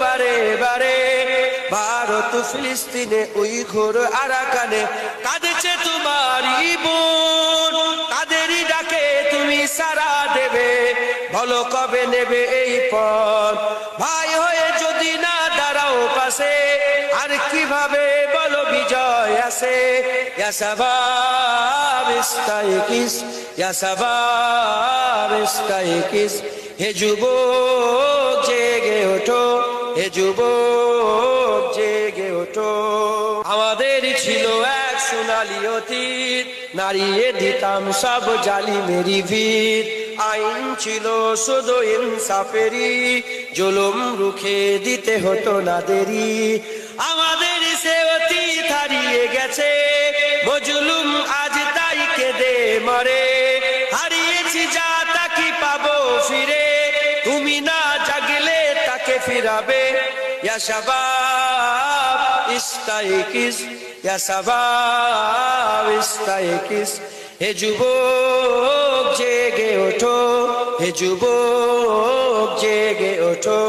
বারে বারে। ভারত ফিলিস্তিনে ওই ঘোর আরাকানে কাঁদেছে তোমারই বোন তাদেরই ডাকে তুমি সারা দেবে। বলো কবে নেবে এই পথ? ভাই হয়ে যদি না দাঁড়াও পাশে, আর কীভাবে বলো বিজয় আসে? হে যুবক। হে জেগে ওঠো। আমাদের ছিল এক সোনালি অতীত নারিয়ে দিতাম সব জালি মেরি ভিত। আইন ছিল শুধু ইনসাফেরি জুলুম রুখে দিতে হতো না দেরি আমাদের সে অতীত হারিয়ে গেছে, মজলুম ফিরাবে, ইয়া শাবাব, ইস্তাইকিস, ইয়া শাবাব, ইস্তাইকিস। হে যুবক, জেগে ওঠো, হে যুবক, জেগে ওঠো।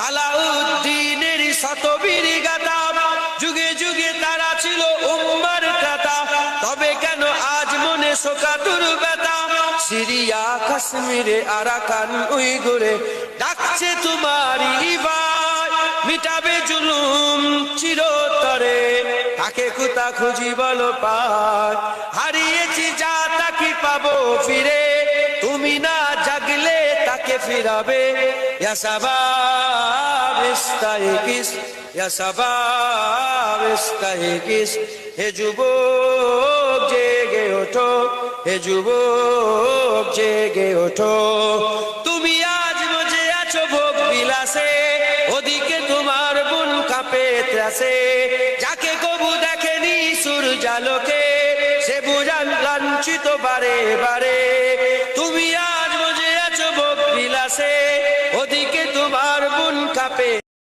সালাউদ্দিনের শতবীর গাথা। যুগে যুগে তারা ছিল উম্মার কথা তবে কেন আজ মনে সিরিয়া, কাশ্মীরে, আরাকান ডাকছে তোমারই ভাই মিটাবে জুলুম চিরতরে। তাকে কুতা খুঁজি বলো পায়। হারিয়েছি যা তাকে পাবো ফিরে ফিরাবে। হে জেগে ওঠো, হে জেগে ওঠো। তুমি আজ বজে আছো ভোগ বিলাসে, ওদিকে তোমার বোন কাঁপে ত্রাসে। যাকে কবু দেখেনি সুর সূর্যালোকে সে বুঝান লাঞ্ছিত বারে বারে। তুমি আজ Mbappé.